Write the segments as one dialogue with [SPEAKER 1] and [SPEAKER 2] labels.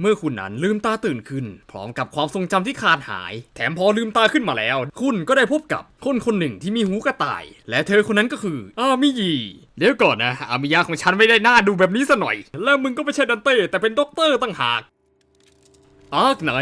[SPEAKER 1] เมื่อคุณนั้นลืมตาตื่นขึ้น พร้อมกับความทรงจำที่ขาดหาย แถมพอลืมตาขึ้นมาแล้ว คุณก็ได้พบกับคนคนหนึ่งที่มีหูกระต่าย และเธอคนนั้นก็คือ อามิยี เดี๋ยวก่อนนะ อามิยาของฉันไม่ได้หน้าดูแบบนี้ซะหน่อย แล้วมึงก็ไม่ใช่ดันเต้แต่เป็นด็อกเตอร์ตั้งหากอาร์คไน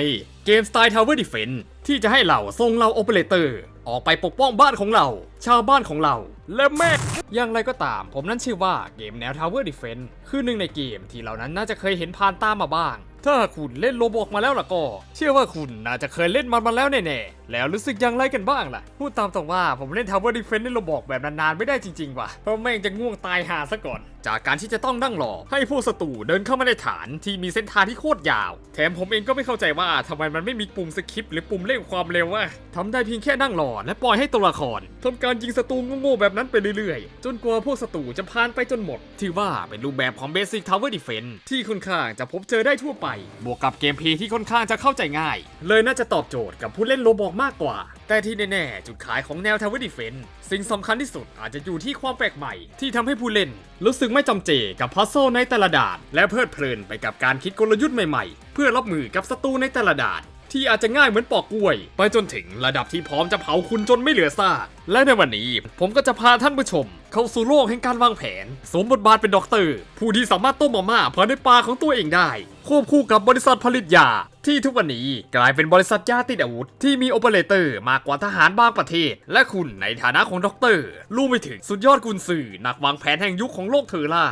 [SPEAKER 1] เกมสไตล์ทาวเวอร์ดิเฟนที่จะให้เราส่งเราโอเปอเรเตอร์ ออกไปปกป้องบ้านของเรา ชาวบ้านของเรา และแม่อย่างไรก็ตาม ผมนั้นชื่อว่าเกมแนว Tower Defense คือหนึ่งในเกมที่เหล่านั้นน่าจะเคยเห็นผ่านตามมาบ้าง ถ้าคุณเล่นโลบอกมาแล้วล่ะก็ เชื่อว่าคุณน่าจะเคยเล่นมันมาแล้วแน่ๆแล้วรู้สึกอย่างไรกันบ้างล่ะ พูดตามตรงว่าผมเล่น Tower Defense ในโลบอกแบบนานๆ ไม่ได้จริงๆว่ะ เพราะแม่งจะง่วงตายหาซะก่อน จากการที่จะต้องนั่งรอ ให้พวกศัตรูเดินเข้ามาในฐานที่มีเส้นทางที่โคตรยาว แถมผมเองก็ไม่เข้าใจว่าทำไมมันไม่มีปุ่มสคิปหรือปุ่มเร่งความเร็ววะทำได้เพียงแค่นั่งรอและปล่อยให้ตัวละครทำการยิงศัตรูโง่ๆแบบนั้นไปเรื่อยๆ จนกว่าพวกศัตรูจะผ่านไปจนหมด ถือว่าเป็นรูปแบบของ Basic Tower Defense ที่ค่อนข้างจะพบเจอได้ทั่วไป บวกกับเกมเพลย์ที่ค่อนข้างจะเข้าใจง่าย เลยน่าจะตอบโจทย์กับผู้เล่นโลบอกมากกว่า แต่ที่แน่ๆ จุดขายของแนว Tower Defense สิ่งสำคัญที่สุดอาจจะอยู่ที่ความแปลกใหม่ ที่ทำให้ผู้เล่น รู้สึกไม่จำเจกับพัซโซในแต่ละด่าน และเพลิดเพลินไปกับการคิดกลยุทธ์ใหม่ๆ เพื่อรับมือกับศัตรูในแต่ละด่านที่อาจจะง่ายเหมือนปอกกล้วย ไปจนถึงระดับที่พร้อมจะเผาคุณจนไม่เหลือซากและในวันนี้ผมก็จะพาท่านผู้ชม เข้าสู่โลกแห่งการวางแผน สวมบทบาทเป็นด็อกเตอร์ ผู้ที่สามารถต้มมาม่าภายในปลาของตัวเองได้ ควบคู่กับบริษัทผลิตยา ที่ทุกวันนี้กลายเป็นบริษัทยาติดอาวุธ ที่มีโอเปอเรเตอร์มากกว่าทหารบางประเทศ และคุณในฐานะของด็อกเตอร์รู้ไม่ถึงสุดยอดกุนสื่อนักวางแผนแห่งยุคของโลกเทอร่า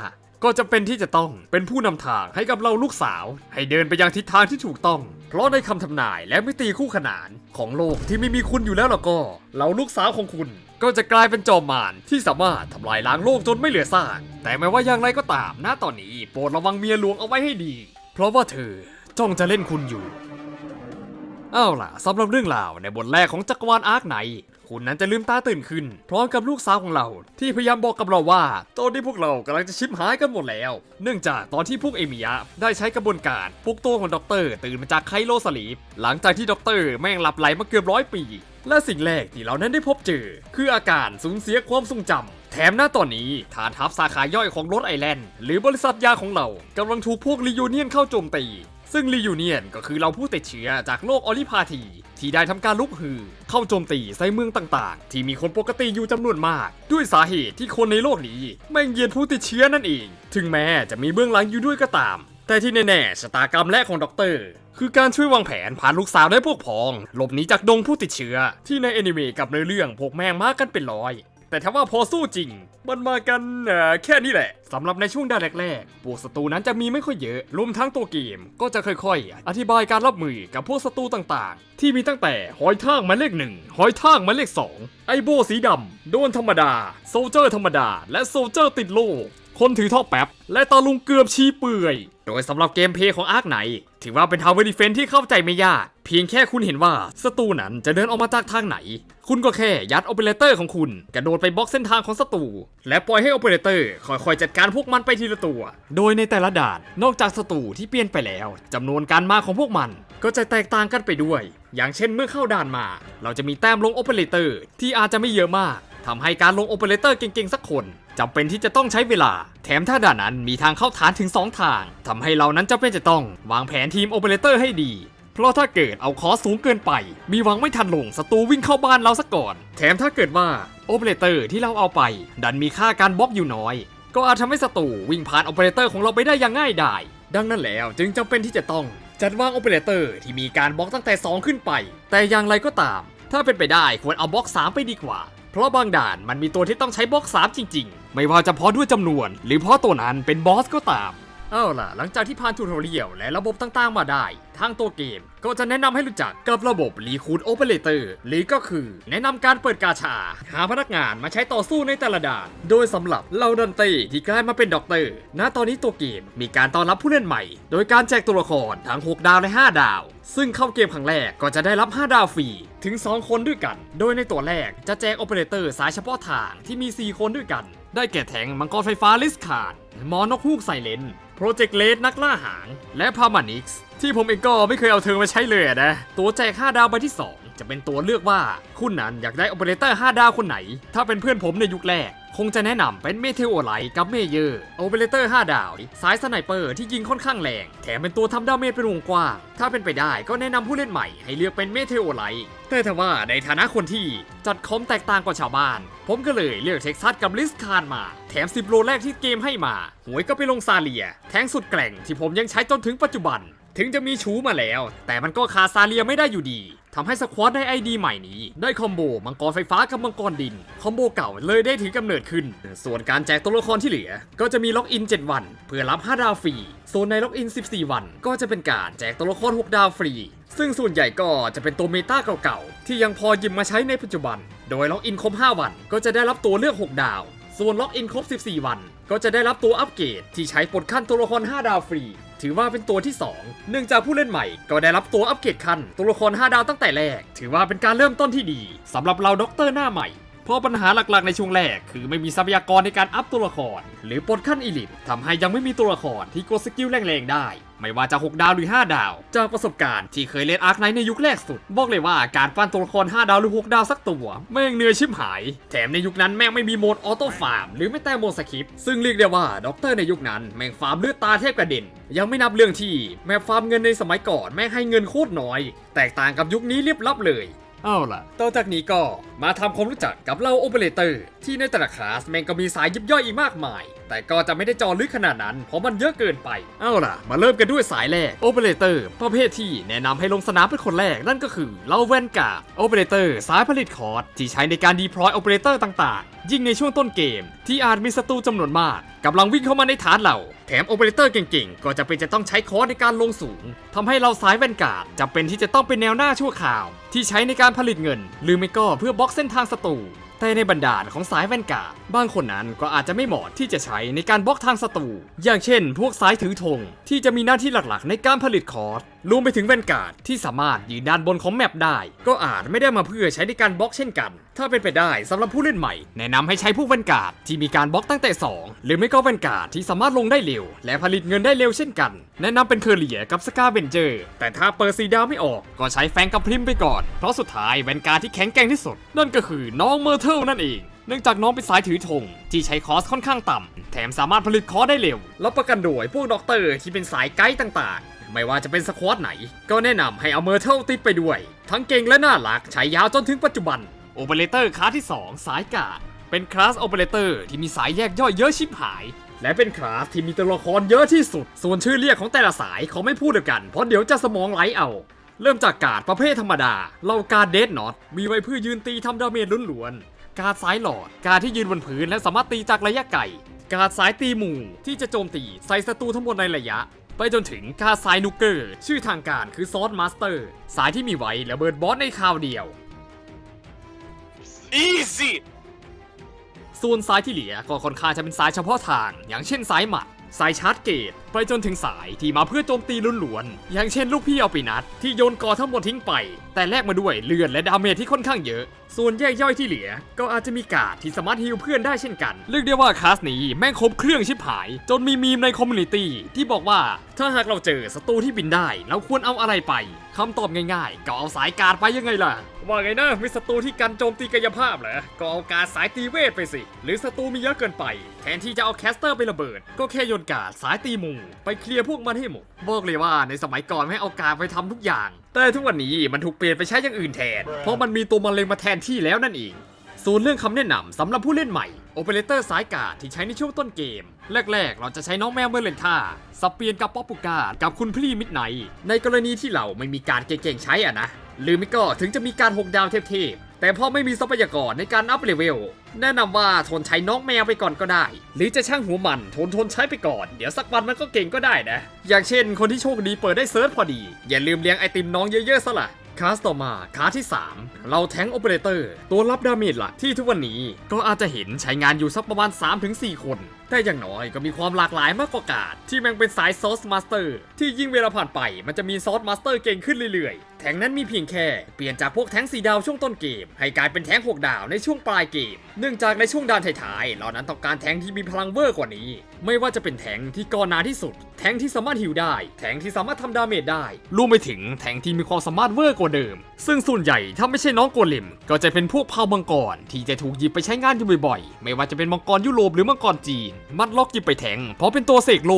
[SPEAKER 1] ก็จะเป็นที่จะต้องเป็นผู้นำทางให้กับเราลูกสาว ให้เดินไปยังทิศทางที่ถูกต้อง เพราะในคำทำนายและมิติคู่ขนานของโลกที่ไม่มีคุณอยู่แล้วล่ะก็เราลูกสาวของคุณ ก็จะกลายเป็นจอมมารที่สามารถทำลายล้างโลกจนไม่เหลือซากแต่ไม่ว่าอย่างไรก็ตามณตอนนี้ โปรดระวังเมียหลวงเอาไว้ให้ดี เพราะว่าเธอ จ้องจะเล่นคุณอยู่ เอาล่ะสำหรับเรื่องราวในบทแรกของจักรวาลอาร์คไหน คุณนั้นจะลืมตาตื่นขึ้น พร้อมกับลูกสาวของเรา ที่พยายามบอกกับเราว่า ตอนนี้พวกเรากำลังจะชิบหายกันหมดแล้ว เนื่องจากตอนที่พวกเอมิยะได้ใช้กระบวนการปลุกตัวของด็อกเตอร์ตื่นมาจากไคโลสลีปหลังจากที่ด็อกเตอร์แม่งหลับไหลมาเกือบร้อยปี และสิ่งแรกที่เรานั้นได้พบเจอ คืออาการสูญเสียความทรงจำแถมหน้าตอนนี้ฐานทัพสาขาย่อยของรถไอแลนด์ หรือบริษัทยาของเรากำลังถูกพวกลียูเนียนเข้าโจมตี ซึ่งลียูเนียนก็คือเราผู้ติดเชื้อจากโลกออลิพาทีที่ได้ทำการลุกฮือ เข้าโจมตีใส่เมืองต่างๆ ที่มีคนปกติอยู่จำนวนมาก ด้วยสาเหตุที่คนในโลกนี้แม่งเยียดผู้ติดเชื้อนั่นเอง ถึงแม้จะมีเบื้องหลังอยู่ด้วยก็ตาม แต่ที่แน่ๆชะตากรรมแรกของด็อกเตอร์คือการช่วยวางแผนพาลูกสาวและพวกพ้อง หลบหนีจากดงผู้ติดเชื้อ ที่ในแอนิเมะกับในเรื่องพวกแม่งมากันเป็นร้อย แต่ถ้าว่าพอสู้จริง มันมากันแค่นี้แหละสำหรับในช่วงด่านแรกๆพวกศัตรูนั้นจะมีไม่ค่อยเยอะ รวมทั้งตัวเกม ก็จะค่อยๆ อธิบายการรับมือกับพวกศัตรูต่างๆ ที่มีตั้งแต่หอยทากหมายเลขหนึ่งหอยทากหมายเลขสองไอโบสีดำโดนธรรมดาโซลเจอร์ธรรมดา และโซลเจอร์ติดโลคนถือท่อแป๊บและตาลุงเกือบชี้เปื่อย ดยสำหรับเกมเพย์ของอาร์คไหน ถือว่าเป็นทาวเวอร์ดิเฟนที่เข้าใจไม่ยาก เพียงแค่คุณเห็นว่าศัตรูนั้นจะเดินออกมาจากทางไหน คุณก็แค่ยัดโอเปอเรเตอร์ของคุณ กระโดดไปบล็อกเส้นทางของศัตรูและปล่อยให้โอเปอเรเตอร์ค่อยๆจัดการพวกมันไปทีละตัว โดยในแต่ละด่านนอกจากศัตรูที่เปลี่ยนไปแล้วจำนวนการมาของพวกมัน ก็จะแตกต่างกันไปด้วย อย่างเช่นเมื่อเข้าด่านมา เราจะมีแต้มลงโอเปอเรเตอร์ที่อาจจะไม่เยอะมากทำให้การลงโอเปอเรเตอร์เก่งๆสักคน จำเป็นที่จะต้องใช้เวลา แถมถ้าด่านนั้นมีทางเข้าฐานถึง 2 ทางทำให้เรานั้นจำเป็นจะต้องวางแผนทีมโอเปอเรเตอร์ให้ดี เพราะถ้าเกิดเอาคอสูงเกินไป มีหวังไม่ทันลงศัตรูวิ่งเข้าบ้านเราซะก่อน แถมถ้าเกิดว่าโอเปอเรเตอร์ที่เราเอาไป ดันมีค่าการบล็อกอยู่น้อย ก็อาจทำให้ศัตรูวิ่งผ่านโอเปอเรเตอร์ของเราไปได้อย่างง่ายดายดังนั้นแล้วจึงจำเป็นที่จะต้องจัดวางโอเปอเรเตอร์ที่มีการบล็อกตั้งแต่ 2 ขึ้นไป แต่อย่างไรก็ตาม ถ้าเป็นไปได้ควรเอาบล็อก 3 ไปดีกว่า เพราะบางด่านมันมีตัวที่ต้องใช้บล็อก3จริงๆ ไม่ว่าจะเพราะด้วยจำนวน หรือเพราะตัวนั้นเป็นบอสก็ตาม เอาล่ะ หลังจากที่ผ่านทูทอเรียลและระบบต่างๆ มาได้ ทางตัวเกมก็จะแนะนำให้รู้จักกับระบบ Recruit Operator หรือก็คือแนะนำการเปิดกาชา หาพนักงานมาใช้ต่อสู้ในแต่ละด่าน โดยสำหรับเราดันเต้ที่กลายมาเป็นด็อกเตอร์ณตอนนี้ตัวเกมมีการต้อนรับผู้เล่นใหม่ โดยการแจกตัวละครทั้ง 6 ดาวและ 5 ดาว ซึ่งเข้าเกมครั้งแรกก็จะได้รับ 5 ดาวฟรีถึง 2 คนด้วยกัน โดยในตัวแรกจะแจกโอเปอเรเตอร์สายเฉพาะทางที่มี 4 คนด้วยกัน ได้แก่แทงมังกรไฟฟ้าลิสคาร์ดหมอนกฮูกไซเลน โปรเจกต์เลดนักล่าหาง และพามานิกส์ที่ผมเองก็ไม่เคยเอาเธอมาใช้เลยนะ ตัวแจก 5 ดาวใบที่ 2 จะเป็นตัวเลือกว่า คุณนั้นอยากได้โอเปอเรเตอร์ 5 ดาวคนไหน ถ้าเป็นเพื่อนผมในยุคแรก คงจะแนะนำเป็นเมเทโอไลท์กับเมเยอร์โอเปอเรเตอร์ 5 ดาว สายสไนเปอร์ที่ยิงค่อนข้างแรง แถมเป็นตัวทำดาเมจเป็นวงกว้าง ถ้าเป็นไปได้ก็แนะนำผู้เล่นใหม่ให้เลือกเป็นเมเทโอไล แต่ถ้าว่าในฐานะคนที่จัดคอมแตกต่างกว่าชาวบ้าน ผมก็เลยเลือกเท็กซัสกับลิสคานมา แถม 10 โลแรกที่เกมให้มา หวยก็ไปลงซาเลีย แทงสุดแกร่งที่ผมยังใช้จนถึงปัจจุบัน ถึงจะมีชูมาแล้ว แต่มันก็คาซาเลียไม่ได้อยู่ดี ทำให้สควอตได้ไอดีใหม่นี้ ได้คอมโบมังกรไฟฟ้ากับมังกรดิน คอมโบเก่าเลยได้ถือกำเนิดขึ้น ส่วนการแจกตัวละครที่เหลือ ก็จะมีล็อกอิน 7 วัน เพื่อรับ 5 ดาวฟรี ส่วนในล็อกอิน 14 วัน ก็จะเป็นการแจกตัวละคร 6 ดาวฟรี ซึ่งส่วนใหญ่ก็จะเป็นตัวเมตาเก่าๆ ที่ยังพอหยิบมาใช้ในปัจจุบัน โดยล็อกอินครบ 5 วัน ก็จะได้รับตัวเลือก 6 ดาว ส่วนล็อกอินครบ 14 วัน ก็จะได้รับตัวอัปเกรดที่ใช้ปลดขั้นตัวละคร 5 ดาวฟรี ถือว่าเป็นตัวที่ 2 เนื่องจากผู้เล่นใหม่ก็ได้รับตัวอัปเกรดขั้นตัวละคร 5 ดาวตั้งแต่แรก ถือว่าเป็นการเริ่มต้นที่ดีสำหรับเราด็อกเตอร์หน้าใหม่ เพราะปัญหาหลักๆในช่วงแรกคือไม่มีทรัพยากรในการอัพตัวละคร หรือปลดขั้นอีลิททำให้ยังไม่มีตัวละครที่กดสกิลแรงๆได้ ไม่ว่าจะ 6 ดาวหรือ 5 ดาว จากประสบการณ์ที่เคยเล่นอาร์คไนท์ในยุคแรกสุด บอกเลยว่าการปั้นตัวละคร 5 ดาวหรือ 6 ดาวสักตัว แม่งเหนื่อยชิบหาย แถมในยุคนั้นแม่งไม่มีโหมดออโต้ฟาร์มหรือไม่แต่โหมดสคริปซึ่งเรียกได้ว่าด็อกเตอร์ในยุคนั้นแม่งฟาร์มเลือดตาแทบกระเด็นยังไม่นับเรื่องที่แม่งฟาร์มเงินในสมัยก่อนแม่งให้เงินโคตรน้อย แตกต่างกับยุคนี้เรียบลับเลย เอาล่ะ ต่อจากนี้ก็มาทำความรู้จักกับเราโอเปอเรเตอร์ ที่ในแต่ละคลาสแม่งก็มีสายยิบย่อยอีกมากมาย แต่ก็จะไม่ได้จอลึกขนาดนั้น เพราะมันเยอะเกินไป เอาล่ะ มาเริ่มกันด้วยสายแรกโอเปอเรเตอร์ประเภทที่แนะนำให้ลงสนามเป็นคนแรกนั่นก็คือเราแวนกาโอเปอเรเตอร์สายผลิตคอร์สที่ใช้ในการดีพลอยโอเปอเรเตอร์ต่างๆ ยิ่งในช่วงต้นเกม ที่อาจมีศัตรูจำนวนมากกำลังวิ่งเข้ามาในฐานเราแถมโอเปอเรเตอร์เก่งๆ ก็จะเป็นจะต้องใช้คอร์สในการลงสูงทำให้เราสายแวนการ์ดจำเป็นที่จะต้องเป็นแนวหน้าชั่วคราว ที่ใช้ในการผลิตเงิน หรือไม่ก็เพื่อบล็อกเส้นทางศัตรู แต่ในบรรดาของสายแวนการ์ดบางคนนั้นก็อาจจะไม่เหมาะที่จะใช้ในการบล็อกทางศัตรูอย่างเช่น พวกสายถือธงที่จะมีหน้าที่หลักๆ ในการผลิตคอร์สรวมไปถึงแวนการ์ดที่สามารถยืนด้านบนของแมปได้ ก็อาจไม่ได้มาเพื่อใช้ในการบล็อกเช่นกันถ้าเป็นไปได้สำหรับผู้เล่นใหม่ แนะนำให้ใช้พวกแวนการ์ดที่มีการบล็อกตั้งแต่ 2 หรือไม่ก็แวนการ์ดที่สามารถลงได้เร็ว และผลิตเงินได้เร็วเช่นกัน แนะนำเป็นเคอร์เลียกับสกาเบนเจอร์ แต่ถ้าเปิดสีดาวไม่ออกก็ใช้แฟงกับพริมไปก่อน เพราะสุดท้ายแวนการ์ดที่แข็งแกร่งที่สุด นั่นก็คือน้องเมอร์เทลนั่นเองเนื่องจากน้องเป็นสายถือธงที่ใช้คอสค่อนข้างต่ำแถมสามารถผลิตคอสได้เร็วรับประกันโดยพวกด็อกเตอร์ที่เป็นสายไกด์ต่างๆ ไม่ว่าจะเป็นสควอตไหน ก็แนะนำให้เอาเมอร์เทลติดไปด้วย ทั้งเก่งและน่ารักใช้ยาวจนถึงปัจจุบัน โอเปอเรเตอร์คลาสที่ 2 สายกาดเป็นคลาสโอเปอเรเตอร์ที่มีสายแยกย่อยเยอะชิบหาย และเป็นคลาสที่มีตัวละครเยอะที่สุด ส่วนชื่อเรียกของแต่ละสายเขาไม่พูดเดียวกัน เพราะเดี๋ยวจะสมองไหลเอา เริ่มจากกาดประเภทธรรมดาเราการ์ดเดดน็อตมีไว้เพื่อยืนตีทำดาเมจล้วนๆการ์ดสายหลอดการ์ดที่ยืนบนพื้นและสามารถตีจากระยะไกลการ์ดสายตีหมู่ที่จะโจมตีใส่ศัตรูทั้งหมดในระยะ ไปจนถึงการ์ดสายนุกเกอร์ ชื่อทางการคือซอสมาสเตอร์ สายที่มีไว้ระเบิดบอสในคราวเดียว
[SPEAKER 2] Easy!
[SPEAKER 1] ส่วนสายที่เหลือก็ค่อนข้างจะเป็นสายเฉพาะทาง อย่างเช่นสายหมัด สายชาร์จเกต ไปจนถึงสายที่มาเพื่อโจมตีล้วนๆ อย่างเช่นลูกพี่เอาไปนัดที่โยนกอทั้งหมดทิ้งไป แต่แลกมาด้วยเลือดและดาเมจที่ค่อนข้างเยอะ ส่วนแยกย่อยที่เหลือ ก็อาจจะมีการ์ดที่สามารถฮิลเพื่อนได้เช่นกัน เรียกได้ว่าคลาสนี้แม่งครบเครื่องชิบหาย จนมีมีมในคอมมูนิตี้ที่บอกว่าถ้าหากเราเจอศัตรูที่บินได้ เราควรเอาอะไรไปคำตอบง่ายๆ ก็เอาสายการ์ดไปยังไงล่ะ ว่าไงนะมีศัตรูที่กันโจมตีกายภาพเหรอ ก็เอาการดสายตีเวทไปสิ หรือศัตรูมีเยอะเกินไป แทนที่จะเอาแคสเตอร์ไประเบิด ก็แค่โยนการดสายตีหมู่ไปเคลียร์พวกมันให้หมด บอกเลยว่าในสมัยก่อนไม่เอาการดไปทำทุกอย่าง แต่ทุกวันนี้มันถูกเปลี่ยนไปใช้อย่างอื่นแทน เพราะมันมีตัวมะเร็งมาแทนที่แล้วนั่นเอง ส่วนเรื่องคำแนะนำสำหรับผู้เล่นใหม่โอเปอเรเตอร์สายการ์ดที่ใช้ในช่วงต้นเกม แรก ๆ เราจะใช้น้องแมวเมอร์เลนท่าสับเปลี่ยนกับป๊อปปูการ์ดกับคุณพลีมิดไนท์ในกรณีที่เราไม่มีการเก่งๆใช้อะนะ หรือไม่ก็ถึงจะมีการหกดาวเทพๆ แต่พอไม่มีทรัพยากรในการอัพเลเวลแนะนำว่าทนใช้น้องแมวไปก่อนก็ได้ หรือจะช่างหัวมันทนทนใช้ไปก่อน เดี๋ยวสักวันมันก็เก่งก็ได้นะ อย่างเช่น คนที่โชคดีเปิดได้เซิร์ชพอดี อย่าลืมเลี้ยงไอติมน้องเยอะๆซะละคาสต่อมาคาที่ 3 เราแทงโอเปอเรเตอร์ตัวรับดาเมจหลักที่ทุกวันนี้ก็อาจจะเห็นใช้งานอยู่สักประมาณ 3-4 คน แต่อย่างน้อยก็มีความหลากหลายมากกว่ากาดที่แม่งเป็นสายซอสมาสเตอร์ที่ยิ่งเวลาผ่านไปมันจะมีซอสมาสเตอร์เก่งขึ้นเรื่อยๆ แทงนั้นมีเพียงแค่เปลี่ยนจากพวกแทงสีดาวช่วงต้นเกม ให้กลายเป็นแทงหกดาวในช่วงปลายเกม เนื่องจากในช่วงด้านท้ายๆเรานั้นต้องการแทงที่มีพลังเวอร์กว่านี้ ไม่ว่าจะเป็นแทงที่ก่อนหนาที่สุด แทงที่สามารถฮิวได้ แทงที่สามารถทำดาเมจได้รวมไปถึงแทงที่มีความสามารถเวอร์กว่าเดิม ซึ่งส่วนใหญ่ถ้าไม่ใช่น้องโกเลมก็จะเป็นพวกเผ่ามังกรที่จะถูกหยิบไปใช้งานอยู่บ่อยๆ ไม่ว่าจะเป็นมังกรยุโรปหรือมังกรจีนมัดล็อกยิบไปแทงเพราะเป็นตัวเสกโล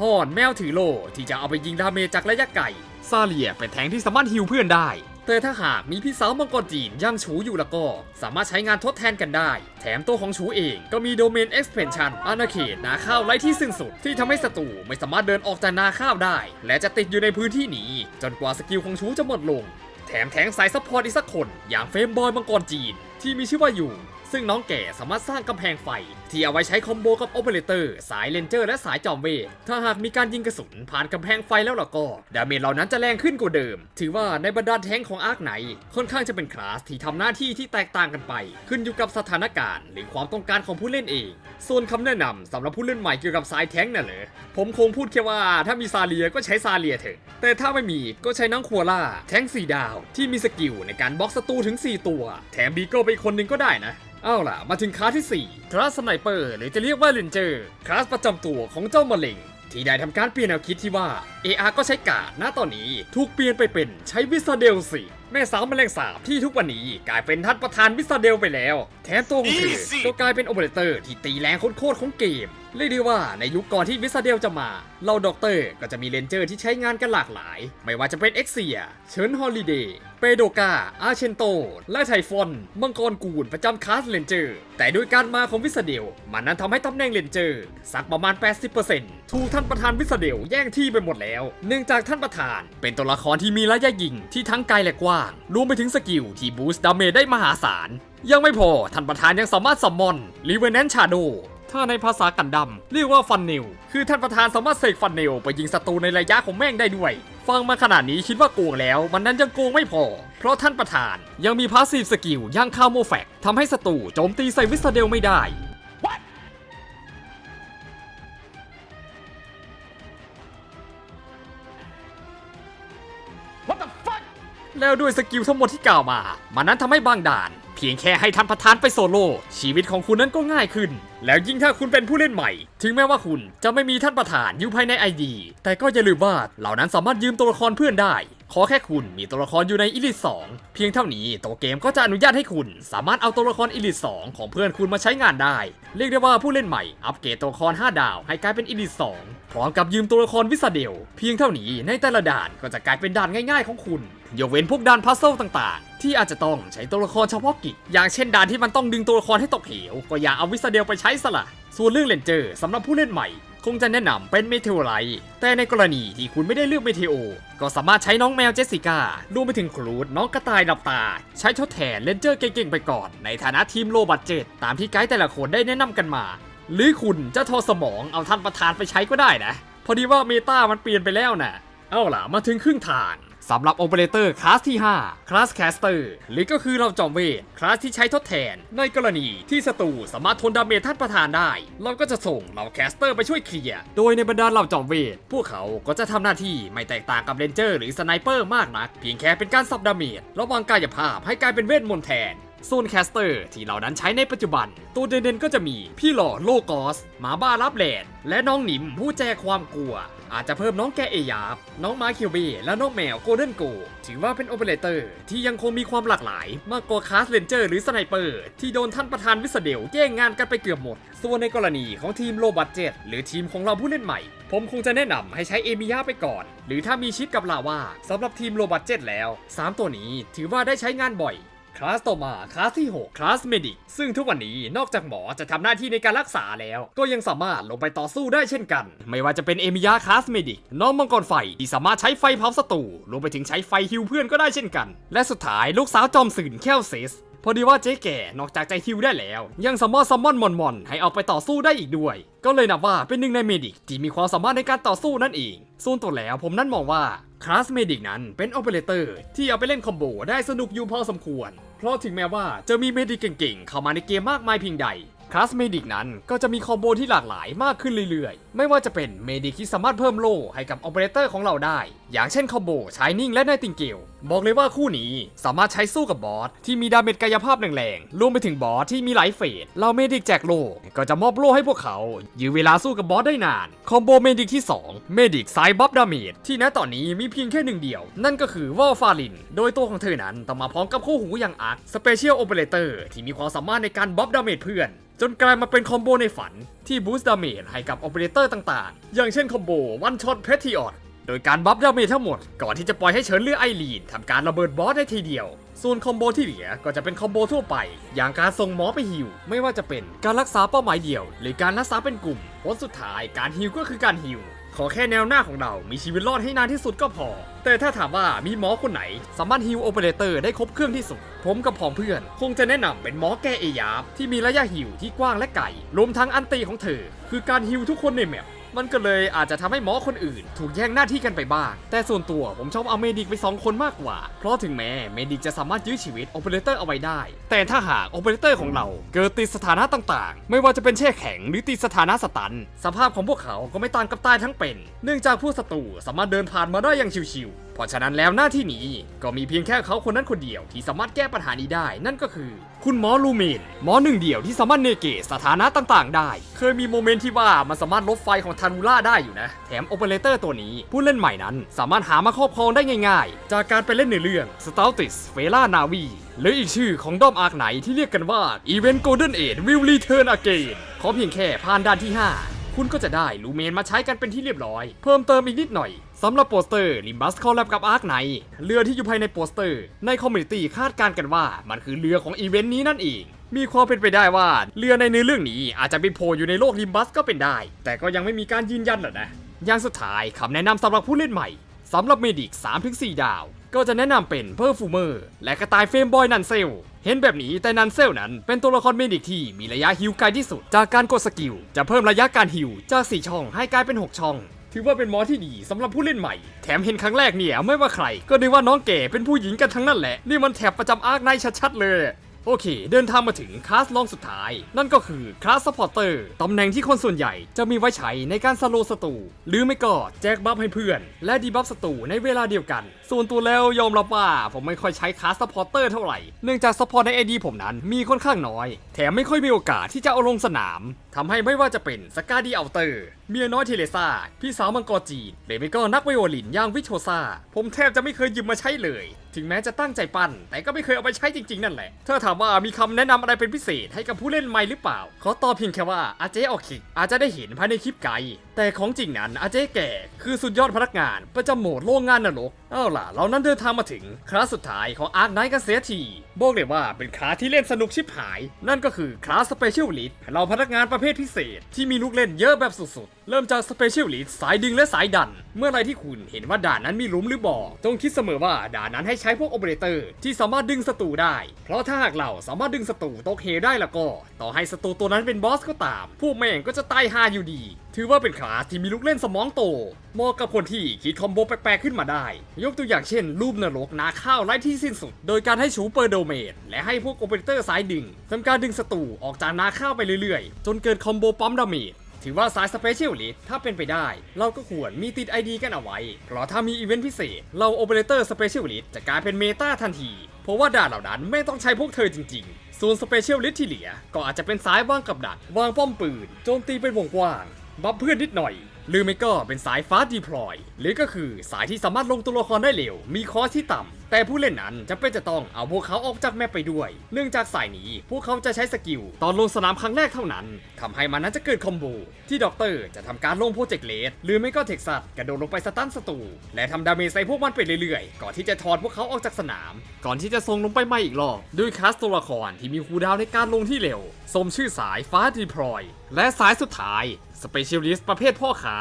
[SPEAKER 1] ฮอนแมวถือโลที่จะเอาไปยิงดาเมจจากระยะไกลซาเลียเป็นแทงที่สามารถฮิวเพื่อนได้แต่ถ้าหากมีพี่สาวมังกรจีนย่างฉูอยู่ล้วก็ สามารถใช้งานทดแทนกันได้ แถมตัวของฉูเองก็มีโดเมน expansion อาณาเขตนาข้าวไร้ที่สิ้นสุด ที่ทำให้ศัตรูไม่สามารถเดินออกจากนาข้าวได้ และจะติดอยู่ในพื้นที่นี้ จนกว่าสกิลของฉูจะหมดลง แถมแทงสายซัพพอร์ตอีกสักคน อย่างเฟมบอยมังกรจีน ที่มีชื่อว่าอยู่ ซึ่งน้องแก่สามารถสร้างกำแพงไฟ ที่เอาไว้ใช้คอมโบกับโอเปอเรเตอร์สายเลนเจอร์และสายจอมเวทถ้าหากมีการยิงกระสุนผ่านกำแพงไฟแล้วล่ะก็ดาเมจเหล่านั้นจะแรงขึ้นกว่าเดิม ถือว่าในบรรดาแท้งของอาร์คไหน ค่อนข้างจะเป็นคลาสที่ทำหน้าที่ที่แตกต่างกันไป ขึ้นอยู่กับสถานการณ์ หรือความต้องการของผู้เล่นเอง ส่วนคำแนะนำสำหรับผู้เล่นใหม่เกี่ยวกับสายแท้งน่ะเหรอผมคงพูดแค่ว่าถ้ามีซาเลียก็ใช้ซาเลียเถอะ แต่ถ้าไม่มีก็ใช้น้องคัวล่าแท้งสี่ดาว ที่มีสกิลในการบล็อกศัตรูถึง 4 ตัว แถมบีโก้ไปคนหนึ่งก็ได้นะเอาล่ะ มาถึงคลาสที่ 4 คลาสสไนเปอร์ หรือจะเรียกว่าเรนเจอร์คลาสประจำตัวของเจ้ามะเร็งที่ได้ทำการเปลี่ยนแนวคิดที่ว่า AR ก็ใช้กาดณตอนนี้ถูกเปลี่ยนไปเป็นใช้วิสเดลสิ แม่สาวแมลงสาบที่ทุกวันนี้กลายเป็นท่านประธานวิสเดลไปแล้ว แถมตัวของเธอ
[SPEAKER 2] Easy
[SPEAKER 1] ก็กลายเป็นโอเปอเรเตอร์ที่ตีแรงโคตรๆของเกม เรียกได้ว่าในยุคก่อนที่วิสเดลจะมาเราด็อกเตอร์ก็จะมีเลนเจอร์ที่ใช้งานกันหลากหลาย ไม่ว่าจะเป็นเอ็กเซีย เชิญฮอลิเดย์ เปโดกา อาเชนโต และไทฟอน มังกรกูลประจำคลาสเลนเจอร์ แต่ด้วยการมาของวิสเดล มันนั้นทำให้ตำแหน่งเลนเจอร์ สักประมาณ 80%ถูกท่านประธานวิสเดลแย่งที่ไปหมดแล้ว เนื่องจากท่านประธานเป็นตัวละครที่มีระยะยิงที่ทั้งไกลและกว้างรวมไปถึงสกิลที่บูสต์ดาเมจได้มหาศาล ยังไม่พอท่านประธานยังสามารถซัมมอนรีเวนแนนชาโดถ้าในภาษากันดำเรียกว่าฟันเนลคือท่านประธานสามารถเสกฟันเนลไปยิงศัตรูในระยะของแม่งได้ด้วย ฟังมาขนาดนี้คิดว่าโกงแล้ว มันนั้นยังโกงไม่พอ เพราะท่านประธานยังมีพาสซีฟสกิลย่างคาวโมแฟกทำให้ศัตรูโจมตีใส่วิสเดลไม่ได้ แล้วด้วยสกิลทั้งหมดที่กล่าวมา มันนั้นทำให้บางด่าน เพียงแค่ให้ท่านประธานไปโซโล่ชีวิตของคุณนั้นก็ง่ายขึ้น แล้วยิ่งถ้าคุณเป็นผู้เล่นใหม่ ถึงแม้ว่าคุณจะไม่มีท่านประธานอยู่ภายในไอดีแต่ก็อย่าลืมว่าเหล่านั้นสามารถยืมตัวละครเพื่อนได้ ขอแค่คุณมีตัวละครอยู่ในอิลิท2เพียงเท่านี้ตัวเกมก็จะอนุญาตให้คุณ สามารถเอาตัวละครอิลิท2ของเพื่อนคุณมาใช้งานได้ เรียกได้ว่าผู้เล่นใหม่อัปเกรดตัวละคร 5 ดาวให้กลายเป็นอิลิท2พร้อมกับยืมตัวละครวิสเดล เพียงเท่านี้ในแต่ละด่านก็จะกลายเป็นด่านง่ายๆของคุณยกเว้นพวกด่านพัซเซิลต่างๆ ที่อาจจะต้องใช้ตัวละครเฉพาะกิจ อย่างเช่นด่านที่มันต้องดึงตัวละครให้ตกเหว ก็อย่าเอาวิสเดลไปใช้สละ ส่วนเรื่องเลนเจอร์สำหรับผู้เล่นใหม่ คงจะแนะนำเป็นเมเทโอไลท์แต่ในกรณีที่คุณไม่ได้เลือกเมเทโอ ก็สามารถใช้น้องแมวเจสสิก้ารวมไปถึงครูดน้องกระต่ายดับตา ใช้ทดแทนเลนเจอร์เก่งๆไปก่อน ในฐานะทีมโลบัตเจ็ตตามที่ไกด์แต่ละคนได้แนะนำกันมา หรือคุณจะทอสมองเอาท่านประธานไปใช้ก็ได้นะ พอดีว่าเมตามันเปลี่ยนไปแล้วนะเอาล่ะมาถึงครึ่งทาง สำหรับโอเปอเรเตอร์คลาสที่ 5 คลาสแคสเตอร์ หรือก็คือเราจอมเวท คลาสที่ใช้ทดแทน ในกรณีที่ศัตรูสามารถทนดาเมจท่านประธานได้ เราก็จะส่งเราแคสเตอร์ไปช่วยเคลียร์ โดยในบรรดาเราจอมเวท พวกเขาก็จะทำหน้าที่ไม่แตกต่างกับเรนเจอร์หรือสไนเปอร์มากนัก เพียงแค่เป็นการสับดาเมจระว่างกายภาพให้กลายเป็นเวทมนต์แทนส่วนแคสเตอร์ที่เหล่านั้นใช้ในปัจจุบัน ตัวเด่นๆก็จะมีพี่หล่อโลกอสหมาบ้ารับแลนและน้องหนิมผู้แจกความกลัว อาจจะเพิ่มน้องแกเอยาบ น้องมาคิวบีและน้องแมวโกลเด้นโกถือว่าเป็นโอเปอเรเตอร์ที่ยังคงมีความหลากหลายมากกว่าคาสเลนเจอร์หรือสไนเปอร์ที่โดนท่านประธานวิสเดลแย่งงานกันไปเกือบหมด ส่วนในกรณีของทีมโลบัตเจตหรือทีมของเราผู้เล่นใหม่ ผมคงจะแนะนำให้ใช้เอมิยาไปก่อน หรือถ้ามีชิปกับลาวาสำหรับทีมโลบัตเจตแล้ว 3 ตัวนี้ถือว่าได้ใช้งานบ่อย คลาสต่อมาคลาสที่ 6 คลาสเมดิก ซึ่งทุกวันนี้นอกจากหมอจะทำหน้าที่ในการรักษาแล้ว ก็ยังสามารถลงไปต่อสู้ได้เช่นกัน ไม่ว่าจะเป็นเอมิยาคลาสเมดิก น้องมังกรไฟที่สามารถใช้ไฟเผาศัตรูรวมไปถึงใช้ไฟฮิวเพื่อนก็ได้เช่นกัน และสุดท้ายลูกสาวจอมสื่นแคลเซส พอดีว่าเจ๊แก่นอกจากใจฮิวได้แล้ว ยังสามารถซัมมอนมอนมอนให้เอาไปต่อสู้ได้อีกด้วย ก็เลยนับว่าเป็นหนึ่งในเมดิกที่มีความสามารถในการต่อสู้นั่นเองส่วนตัวแล้วผมนั่นมองว่าคลาสเมดิกนั้นเป็นโอเปอเรเตอร์ที่เอาไปเล่นคอมโบได้สนุกอยู่พอสมควร เพราะถึงแม้ว่าจะมีเมดิกเก่งๆ เข้ามาในเกมมากมายเพียงใดคลาสเมดิกนั้นก็จะมีคอมโบที่หลากหลายมากขึ้นเรื่อยๆ ไม่ว่าจะเป็นเมดิกที่สามารถเพิ่มโล่ให้กับออเปอเรเตอร์ของเราได้ อย่างเช่นคอมโบชายนิ่งและไนติงเกล บอกเลยว่าคู่นี้สามารถใช้สู้กับบอสที่มีดาเมจกายภาพแรงๆรวมไปถึงบอสที่มีหลายเฟสเราเมดิกแจกโล่ก็จะมอบโล่ให้พวกเขายื้อเวลาสู้กับบอสได้นาน คอมโบเมดิกที่ 2 เมดิกไซบัฟดาเมจที่ณตอนนี้มีเพียงแค่หนึ่งเดียว นั่นก็คือวอลฟาลิน โดยตัวของเธอนั้นต้องมาพร้อมกับคู่หูอย่างอาร์คสเปเชียลโอเปอเรเตอร์ที่มีความสามารถในการบัฟดาเมจเพื่อนจนกลายมาเป็นคอมโบในฝันที่บูสต์ดาเมจให้กับโอเปอเรเตอร์ต่างๆ อย่างเช่นคอมโบวันช็อตเพท i ออ t โดยการบัฟดาเมจทั้งหมด ก่อนที่จะปล่อยให้เฉินเลือไอรีนทำการระเบิดบอสได้ทีเดียว ส่วนคอมโบที่เหลือก็จะเป็นคอมโบทั่วไป อย่างการส่งหมอไปฮิวไม่ว่าจะเป็นการรักษาเป้าหมายเดียว หรือการรักษาเป็นกลุ่มผลสุดท้ายการฮิวก็คือการฮิวขอแค่แนวหน้าของเรา มีชีวิตรอดให้นานที่สุดก็พอ แต่ถ้าถามว่ามีหมอคนไหน สามารถฮิวโอเปอเรเตอร์ได้ครบเครื่องที่สุด ผมกับผองเพื่อน คงจะแนะนำเป็นหมอแก้เอยาบที่มีระยะฮิวที่กว้างและไกล รวมทั้งอันตีของเธอ คือการฮิวทุกคนในแมป มันก็เลยอาจจะทำให้หมอคนอื่น ถูกแย่งหน้าที่กันไปบ้าง แต่ส่วนตัวผมชอบเอาเมดิกไป 2 คนมากกว่า เพราะถึงแม้เมดิกจะสามารถยื้อชีวิตโอเปอเรเตอร์เอาไว้ได้ แต่ถ้าหากโอเปอเรเตอร์ของเราเกิดติดสถานะต่างๆ ไม่ว่าจะเป็นแช่แข็งหรือติดสถานะสตัน สภาพของพวกเขาก็ไม่ต่างกับตายทั้งเป็น เนื่องจากผู้ศัตรูสามารถเดินผ่านมาได้อย่างชิวๆเพราะฉะนั้นแล้วหน้าที่นี้ก็มีเพียงแค่เขาคนนั้นคนเดียวที่สามารถแก้ปัญหานี้ได้ นั่นก็คือ คุณหมอลูเมนหมอหนึ่งเดียวที่สามารถเนเกตสถานะต่างๆ ได้ เคยมีโมเมนต์ที่ว่ามันสามารถลบไฟของทานูล่าได้อยู่นะ แถมโอเปอเรเตอร์ตัวนี้ ผู้เล่นใหม่นั้นสามารถหามาครอบครองได้ง่าย ๆ จากการไปเล่นในเรื่อง s t a l t i s f e l a Navi หรืออีกชื่อของด้อมอาร์คไหนที่เรียกกันว่า Event Golden Age Will Return Again ขอเพียงแค่ผ่านด่านที่ 5 คุณก็จะได้ลูเมนมาใช้กันเป็นที่เรียบร้อย เพิ่มเติมอีกนิดหน่อย สำหรับโปสเตอร์ลิมบัสคอลแลบกับอาร์คไนเรือที่อยู่ภายในโปสเตอร์ ในคอมมูนิตี้คาดการณ์กันว่า มันคือเรือของอีเวนต์นี้นั่นเอง มีความเป็นไปได้ว่าเรือในเนื้อเรื่องนี้อาจจะไปโผล่อยู่ในโลกลิมบัสก็เป็นได้ แต่ก็ยังไม่มีการยืนยันหรอกนะ อย่างสุดท้ายคำแนะนำสำหรับผู้เล่นใหม่สำหรับเมดิก 3-4 ดาว ก็จะแนะนำเป็นเพอร์ฟูเมอร์และกระต่ายเฟมบอยนันเซลเห็นแบบนี้แต่นันเซลนั้นเป็นตัวละครเมดิกที่มีระยะฮิวไกลที่สุด จากการกดสกิลจะเพิ่มระยะการฮิวจาก 4 ช่องให้กลายเป็น 6 ช่อง ถือว่าเป็นมอที่ดีสำหรับผู้เล่นใหม่ แถมเห็นครั้งแรกเนี่ยไม่ว่าใคร ก็นึกว่าน้องเก๋เป็นผู้หญิงกันทั้งนั้นแหละ นี่มันแถบประจำอาร์คไนชัดๆเลย โอเค เดินทางมาถึงคลาสรองสุดท้าย นั่นก็คือคลาสซัพพอร์เตอร์ตำแหน่งที่คนส่วนใหญ่จะมีไว้ใช้ในการสโลว์ศัตรูหรือไม่ก็แจกบัฟให้เพื่อน และดีบัฟศัตรูในเวลาเดียวกัน ส่วนตัวแล้วยอมรับว่าผมไม่ค่อยใช้คลาสซัพพอร์เตอร์เท่าไหร่ เนื่องจากซัพพอร์ตในไอดีผมนั้นมีค่อนข้างน้อย แถมไม่ค่อยมีโอกาสที่จะเอาลงสนามทำให้ไม่ว่าจะเป็นสกาดีเอัลเตอร์เมียน้อยเทเลซ่าพี่สาวมังกรจีนหรือไม่ก็นักไวโอลินอย่างวิโชซาผมแทบจะไม่เคยหยิบมาใช้เลย ถึงแม้จะตั้งใจปั้น แต่ก็ไม่เคยเอาไปใช้จริงๆ นั่นแหละ เธอถามว่ามีคำแนะนำอะไรเป็นพิเศษให้กับผู้เล่นใหม่หรือเปล่า ขอตอบเพียงแค่ว่าอาเจออกคิกอาจจะได้เห็นภายในคลิปไกลแต่ของจริงนั้นอาเจแก่ คือสุดยอดพนักงาน ประจำโหมดโรงงานนรก เอาล่ะ เรานั้นเดินทางมาถึงคลาสสุดท้ายของอาร์คไนท์กันเสียทีบอกเลยว่าเป็นคลาสที่เล่นสนุกชิบหาย นั่นก็คือคลาสสเปเชียลลิสเราพนักงานประเภทพิเศษ ที่มีลูกเล่นเยอะแบบสุดๆ เริ่มจากสเปเชียลลิสสายดึงและสายดัน เมื่อไรที่คุณเห็นว่าด่านนั้นมีหลุมหรือบ่อจงคิดเสมอว่าด่านนั้นให้ใช้พวกโอเปอเรเตอร์ที่สามารถดึงศัตรูได้ เพราะถ้าหากเราสามารถดึงศัตรูตกเฮได้แล้วก็ ต่อให้ศัตรูตัวนั้นเป็นบอสก็ตาม พวกแม่งก็จะตายฮาอยู่ดี ถือว่าเป็นคลาสที่มีลูกเล่นสมองโต เหมาะกับคนที่คิดคอมโบแปลกๆขึ้นมาได้ ยกตัวอย่างเช่น รูปนรกนาข้าวไร้ที่สิ้นสุด โดยการให้ชูเปอร์โดเมดและให้พวกโอเปอเรเตอร์สายดึงทำการดึงศัตรูออกจากนาข้าวไปเรื่อยๆ จนเกิดคอมโบปั๊มดาเมจถือว่าสายสเปเชียลลิสถ้าเป็นไปได้ เราก็ควรมีติด ID กันเอาไว้ เพราะถ้ามีอีเวนต์พิเศษ เราโอเปอเรเตอร์สเปเชียลลิสจะกลายเป็นเมตาทันที เพราะว่าด่านเหล่านั้นไม่ต้องใช้พวกเธอจริงๆ ส่วนสเปเชียลลิสที่เหลือ ก็อาจจะเป็นสายวางกับดัก วางป้อมปืน โจมตีเป็นวงกว้าง บัฟเพื่อนนิดหน่อย หรือไม่ก็เป็นสายฟาสต์ดีพลอย หรือก็คือสายที่สามารถลงตัวละครได้เร็ว มีคอสที่ต่ำ แต่ผู้เล่นนั้นจะเป็นจะต้องเอาพวกเขาออกจากแมปไปด้วย เนื่องจากสายนี้พวกเขาจะใช้สกิลตอนลงสนามครั้งแรกเท่านั้นทำให้มันนั้นจะเกิดคอมโบที่ด็อกเตอร์จะทำการลงโปรเจกต์เลสหรือไม่ก็เท็กซัสกระโดดลงไปสตันศัตรูและทำดาเมจใส่พวกมันไปเรื่อยๆ ก่อนที่จะถอดพวกเขาออกจากสนาม ก่อนที่จะส่งลงไปใหม่อีกรอบด้วยคลาสตัวละครที่มีคูดาวในการลงที่เร็ว สมชื่อสายฟ้าดีพลอย และสายสุดท้าย สเปเชียลิสต์ประเภทพ่อค้า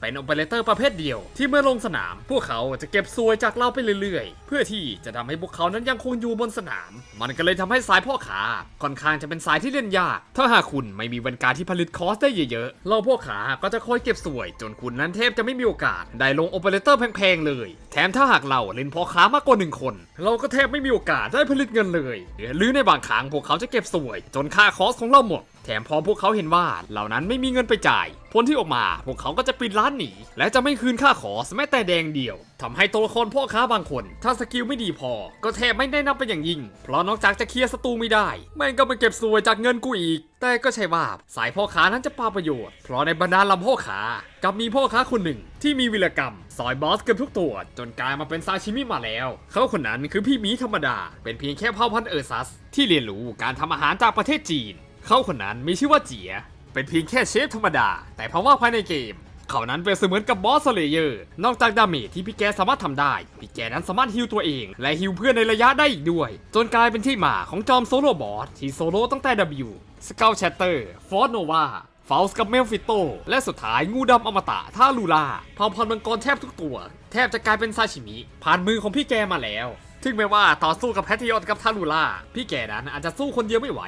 [SPEAKER 1] เป็นโอเปอเรเตอร์ประเภทเดียว ที่เมื่อลงสนาม พวกเขาจะเก็บซวยจากเราไปเรื่อยๆ เพื่อที่จะทำให้พวกเขานั้นยังคงอยู่บนสนาม มันก็เลยทำให้สายพ่อขาค่อนข้างจะเป็นสายที่เล่นยาก ถ้าหากคุณไม่มีวันการที่ผลิตคอสได้เยอะๆ เราพ่อขาก็จะคอยเก็บสวย จนคุณนั้นแทบจะไม่มีโอกาส ได้ลงโอเปอเรเตอร์แพงๆเลย แถมถ้าหากเราเล่นพ่อขามากกว่าหนึ่งคน เราก็แทบไม่มีโอกาสได้ผลิตเงินเลยหรือในบางครั้งพวกเขาจะเก็บสวย จนค่าคอสของเราหมด แถมพอพวกเขาเห็นว่าเหล่านั้นไม่มีเงินไปจ่าย ผลที่ออกมาพวกเขาก็จะปิดร้านหนี และจะไม่คืนค่าขอสแม้แต่แดงเดียวทำให้ตัวละครพ่อค้าบางคน ถ้าสกิลไม่ดีพอ ก็แทบไม่ได้นับเป็นอย่างยิ่ง เพราะนอกจากจะเคลียร์ศัตรูไม่ได้ แม่งก็ไปเก็บสวยจากเงินกูอีก แต่ก็ใช่ว่าสายพ่อค้านั้นจะปาประโยชน์ เพราะในบรรดาลำพ่อค้ากับมีพ่อค้าคนหนึ่งที่มีวิรกรรมซอยบอสเกือบทุกตัว จนกลายมาเป็นซาชิมิมาแล้ว เขาคนนั้นคือพี่หมีธรรมดา เป็นเพียงแค่เผ่าพันธุ์เออร์ซัส ที่เรียนรู้การทำอาหารจากประเทศจีน เขาคนนั้นมีชื่อว่าเจีย เป็นเพียงแค่เชฟธรรมดา แต่เพราะว่าภายในเกม เขานั้นเป็นเสมือนกับบอสเลเยอร์ นอกจากดาเมจที่พี่แกสามารถทำได้ พี่แกนั้นสามารถฮิวตัวเอง และฮิวเพื่อนในระยะได้อีกด้วย จนกลายเป็นที่มาของจอมโซโล่บอสที่โซโล่ตั้งแต่ W สเกลแชตเตอร์ฟอร์โนวาฟาสกับเมลฟิโต และสุดท้ายงูดำอมตะท่าลูลาเผ่าพันธุ์มังกรแทบทุกตัว แทบจะกลายเป็นซาชิมิผ่านมือของพี่แกมาแล้วถึงแม้ว่าต่อสู้กับแพทริออนกับทาลูล่าพี่แกนั้นอาจจะสู้คนเดียวไม่ไหว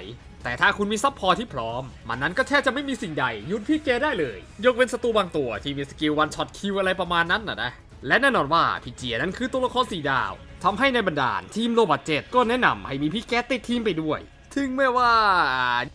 [SPEAKER 1] แต่ถ้าคุณมีซัพพอร์ตที่พร้อม มันนั้นก็แทบจะไม่มีสิ่งใดหยุดพี่เกได้เลย ยกเว้นศัตรูบางตัวที่มีสกิลวันช็อตคิวอะไรประมาณนั้นนะนะและแน่นอนว่าพี่เจียนั้นคือตัวละครสีดาวทำให้ในบรรดาทีมโรบัตเจ็ดก็แนะนำให้มีพี่แกติดทีมไปด้วย ถึงแม้ว่า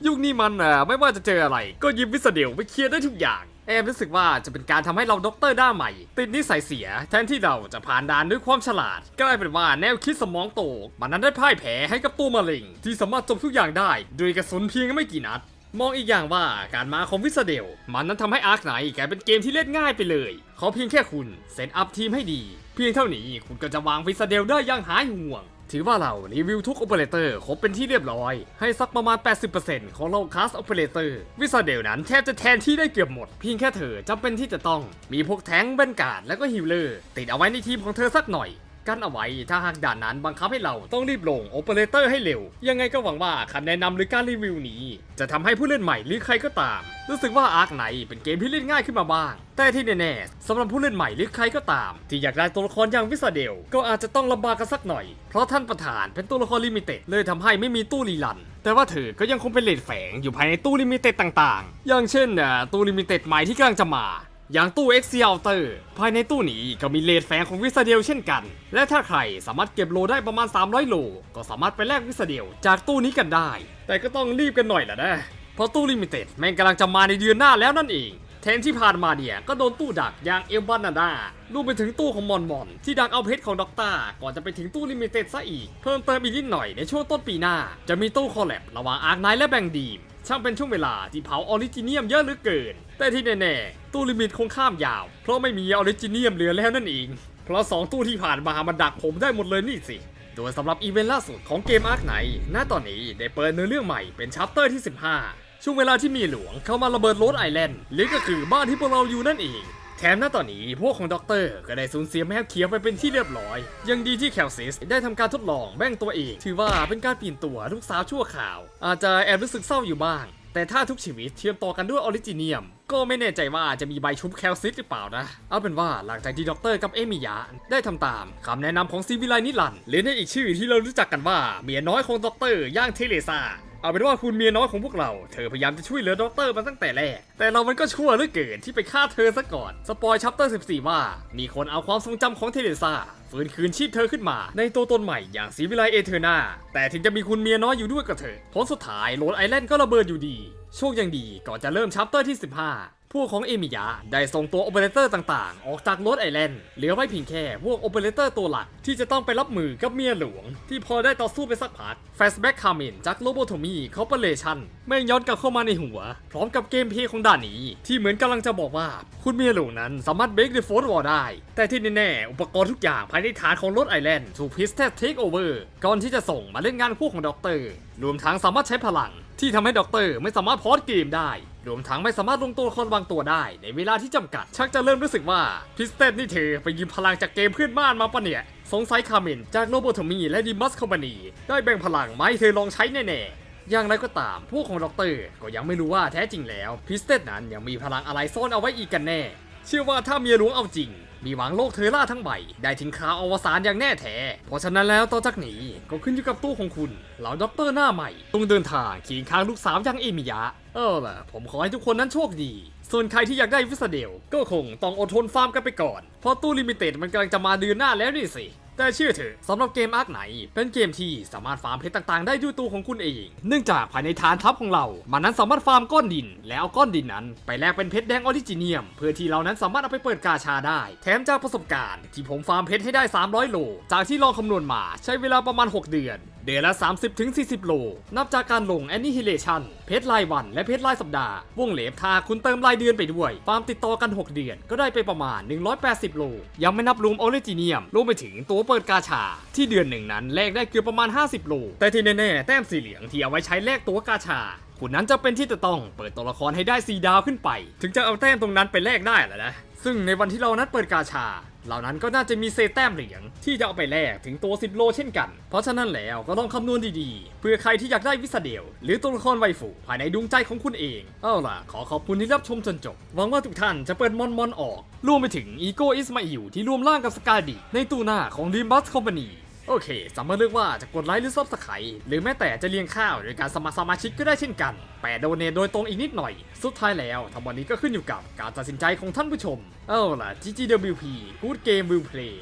[SPEAKER 1] ยุคนี้มันอะไม่ว่าจะเจออะไร ก็ยิมวิสเดลไปเคลียร์ได้ทุกอย่าง แอมรู้สึกว่าจะเป็นการทำให้เราด็อกเตอร์ด้าใหม่ ติดนิสัยเสีย แทนที่เราจะผ่านด่านด้วยความฉลาดกลายเป็นว่าแนวคิดสมองโตกมันนั้นได้พ่ายแพ้ให้กับตัวมะเร็ง ที่สามารถจบทุกอย่างได้ด้วยกระสุนเพียงไม่กี่นัด มองอีกอย่างว่าการมาของวิสเดล มันนั้นทำให้อาร์คไนกลายเป็นเกมที่เล่นง่ายไปเลยขอเพียงแค่คุณเซตอัพทีมให้ดี เพียงเท่านี้คุณก็จะวางวิสเดลได้อยังหายห่วง ถือว่าเรารีวิวทุกโอเปอเรเตอร์ครบเป็นที่เรียบร้อย ให้สักประมาณ 80%ของเราคลาสโอเปอเรเตอร์วิซาเดลนั้นแทบจะแทนที่ได้เกือบหมด เพียงแค่เธอจำเป็นที่จะต้อง มีพวกแทงแบนการ์ดและก็ฮิลเลอร์ติดเอาไว้ในทีมของเธอสักหน่อย กั้นเอาไว้ถ้าหากด่านนั้นบังคับให้เราต้องรีบลงโอเปอเรเตอร์ให้เร็ว ยังไงก็หวังว่าคำแนะนำหรือการรีวิวนี้ จะทำให้ผู้เล่นใหม่หรือใครก็ตาม รู้สึกว่าอาร์คไหนเป็นเกมที่เล่นง่ายขึ้นมาบ้าง แต่ที่แน่ๆสำหรับผู้เล่นใหม่หรือใครก็ตาม ที่อยากได้ตัวละครอย่างวิสเดล ก็อาจจะต้องลำบากกันสักหน่อย เพราะท่านประธานเป็นตัวละครลิมิเต็ดเลยทำให้ไม่มีตู้รีลัน แต่ว่าเธอก็ยังคงเป็นเลดแฝงอยู่ภายในตู้ลิมิเต็ดต่างๆ อย่างเช่นตู้ลิมิเต็ดใหม่ที่กำลังจะมา อย่างตู้ x c a l t e r ภายในตู้นี้ก็มีเลดแฝงของวิสเดลเช่นกัน และถ้าใครสามารถเก็บโลได้ประมาณ 300 โล ก็สามารถไปแลกวิสเดลจากตู้นี้กันได้ แต่ก็ต้องรีบกันหน่อยแหละนะ เพราะตู้ลิมิเต็ดแม่งกำลังจะมาในเดือนหน้าแล้วนั่นเองแทนที่ผ่านมาเนี่ยก็โดนตู้ดักอย่างเอลบานาดารวมไปถึงตู้ของมอนมอน ที่ดักเอาเพชรของด็อกตาก่อนจะไปถึงตู้ลิมิเต็ดซะอีก เพิ่มเติมอีกนิดหน่อยในช่วงต้นปีหน้า จะมีตู้คอลแลบระหว่างอาร์คไนท์และแบงดีม ช่างเป็นช่วงเวลาที่เผาออริจิเนียมเยอะเหลือเกิน แต่ที่แน่ๆ ตู้ลิมิตคงข้ามยาว เพราะไม่มีออริจิเนียมเหลือแล้วนั่นเอง เพราะสองตู้ที่ผ่านมามันดักผมได้หมดเลยนี่สิ โดยสำหรับอีเวนต์ล่าสุดของเกมอาร์คไนณตอนนี้ได้เปิดเนื้อเรื่องใหม่เป็นชัปเตอร์ที่ 15 ช่วงเวลาที่มีหลวงเข้ามาระเบิดโรดไอแลนด์หรือก็คือบ้านที่พวกเราอยู่นั่นเอง แถมณตอนนี้พวกของด็อกเตอร์ก็ได้สูญเสียแมวเขียวไปเป็นที่เรียบร้อย ยังดีที่แคลซิสได้ทำการทดลองแบ่งตัวเอง ถือว่าเป็นการเปลี่ยนตัวลูกสาวชั่วข่าว อาจจะแอบรู้สึกเศร้าอยู่บ้าง แต่ถ้าทุกชีวิตเชื่อมต่อกันด้วยออริจิเนียม ก็ไม่แน่ใจว่าจะมีใบชุบแคลซิสหรือเปล่านะ เอาเป็นว่าหลังจากที่ด็อกเตอร์กับเอมิยะได้ทำตามคำแนะนำของซีวิไลนิลันหรือในอีกชื่อที่เรารู้จักกันว่าเมียน้อยของด็อกเตอร์ย่างเทเลซา เอาเป็นว่าคุณเมียน้อยของพวกเรา เธอพยายามจะช่วยเหลือด็อกเตอร์มาตั้งแต่แรก แต่เรามันก็ชั่วเหลือเกินที่ไปฆ่าเธอซะก่อน สปอยชัปเตอร์ 14 ว่า มีคนเอาความทรงจำของเทเลซาฟื้นคืนชีพเธอขึ้นมา ในตัวตนใหม่อย่างสีวิไลเอเทอร์นาแต่ถึงจะมีคุณเมียน้อยอยู่ด้วยก็เถอะผลสุดท้ายโรดไอแลนด์ก็ระเบิดอยู่ดี โชคยังดีก่อนจะเริ่มชัปเตอร์ที่ 15 พวกของเอมิยะได้ส่งตัวโอเปอเรเตอร์ต่างๆ ออกจากโรดไอแลนด์เหลือไว้เพียงแค่พวกโอเปอเรเตอร์ตัวหลักที่จะต้องไปรับมือกับเมียหลวง ที่พอได้ต่อสู้ไปสักพักแฟสแบ็กคาร์มินจากโลโบโทมีคอร์ปอเรชั่นแม่งย้อนกลับเข้ามาในหัว พร้อมกับเกมเพย์ของด่านนี้ ที่เหมือนกำลังจะบอกว่า คุณเมียหลวงนั้นสามารถเบรกเดอะโฟร์วอลได้ แต่ที่แน่ๆอุปกรณ์ทุกอย่างภายในฐานของโรดไอแลนด์ถูกพิสเทสเทคโอเวอร์ก่อนที่จะส่งมาเล่นงานพวกของด็อกเตอร์รวมทั้งสามารถใช้พลัง ที่ทำให้ด็อกเตอร์ไม่สามารถพอดเกมได้ รวมทั้งไม่สามารถลงตัวคนบางตัวได้ ในเวลาที่จำกัด ชักจะเริ่มรู้สึกว่าพิสเตนนี่เธอไปยืมพลังจากเกมเพื่อนบ้านมาปะเนี่ย สงสัยคาเมนจากโนโบโทมีและดิมัสคอมบานีได้แบ่งพลังมาให้เธอลองใช้แน่ๆ อย่างไรก็ตามพวกของด็อกเตอร์ก็ยังไม่รู้ว่าแท้จริงแล้วพิสเตนนั้นยังมีพลังอะไรซ่อนเอาไว้อีกกันแน่ เชื่อว่าถ้าเมียหลวงเอาจริง มีหวังโลกเทอล่าทั้งใบ ได้ถึงคราวอวสานอย่างแน่แท้ เพราะฉะนั้นแล้วต่อจากนี้ก็ขึ้นอยู่กับตู้ของคุณ เหล่าด็อกเตอร์หน้าใหม่ ต้องเดินทางเคียงข้างลูกสาวยังเอมิยะ เออล่ะ ผมขอให้ทุกคนนั้นโชคดี ส่วนใครที่อยากได้วิสเดลก็คงต้องอดทนฟาร์มกันไปก่อน เพราะตู้ลิมิเต็ดมันกำลังจะมาเดือนหน้าแล้วนี่สิ แต่เชื่อเถอะสำหรับเกมอาร์คไหน เป็นเกมที่สามารถฟาร์มเพชรต่างๆ ได้ด้วยตัวของคุณเอง เนื่องจากภายในฐานทัพของเรา มันนั้นสามารถฟาร์มก้อนดิน แล้วเอาก้อนดินนั้น ไปแลกเป็นเพชรแดงออริจิเนียม เพื่อที่เรานั้นสามารถเอาไปเปิดกาชาได้ แถมจากประสบการณ์ ที่ผมฟาร์มเพชรให้ได้ 300 โล จากที่ลองคำนวณมาใช้เวลาประมาณ 6 เดือน เดือนละ 30-40 โล นับจากการลง Annihilation เพชรรายวันและเพชรรายสัปดาห์ วงเล็บถ้าคุณเติมรายเดือนไปด้วยฟาร์มติดต่อกัน 6 เดือนก็ได้ไปประมาณ 180 โล ยังไม่นับรวมออริจิเนียมรวมไปถึงตัวเปิดกาชา ที่เดือนหนึ่งนั้นแลกได้เกือบประมาณ 50 โล แต่ที่แน่ๆแต้มสีเหลืองที่เอาไว้ใช้แลกตัวกาชาคุณนั้นจะเป็นที่จะต้องเปิดตัวละครให้ได้ 4 ดาวขึ้นไป ถึงจะเอาแต้มตรงนั้นไปแลกได้แหละนะซึ่งในวันที่เรานัดเปิดกาชา เหล่านั้นก็น่าจะมีเศษแต้มเหรียญที่จะเอาไปแลกถึงตัว 10 โลเช่นกัน เพราะฉะนั้นแล้วก็ต้องคำนวณดีๆ เพื่อใครที่อยากได้วิสเดล หรือตัวละครไวฟูภายในดวงใจของคุณเอง เอาล่ะ ขอขอบคุณที่รับชมจนจบ หวังว่าทุกท่านจะเปิดมอนมอนออก รวมไปถึงอีโกอิสมาอิวที่รวมร่างกับสกาดีในตู้หน้าของดีมบัสคอมพานี โอเค สามารถเลือกว่าจะกดไลค์หรือซับสไครต์หรือแม้แต่จะเลี้ยงข้าวโดยการสมัครสมาชิกก็ได้เช่นกัน แต่โดเนทโดยตรงอีกนิดหน่อย สุดท้ายแล้วทั้งหมดนี้ก็ขึ้นอยู่กับการตัดสินใจของท่านผู้ชม เอาล่ะ GGWP Good Game Will Play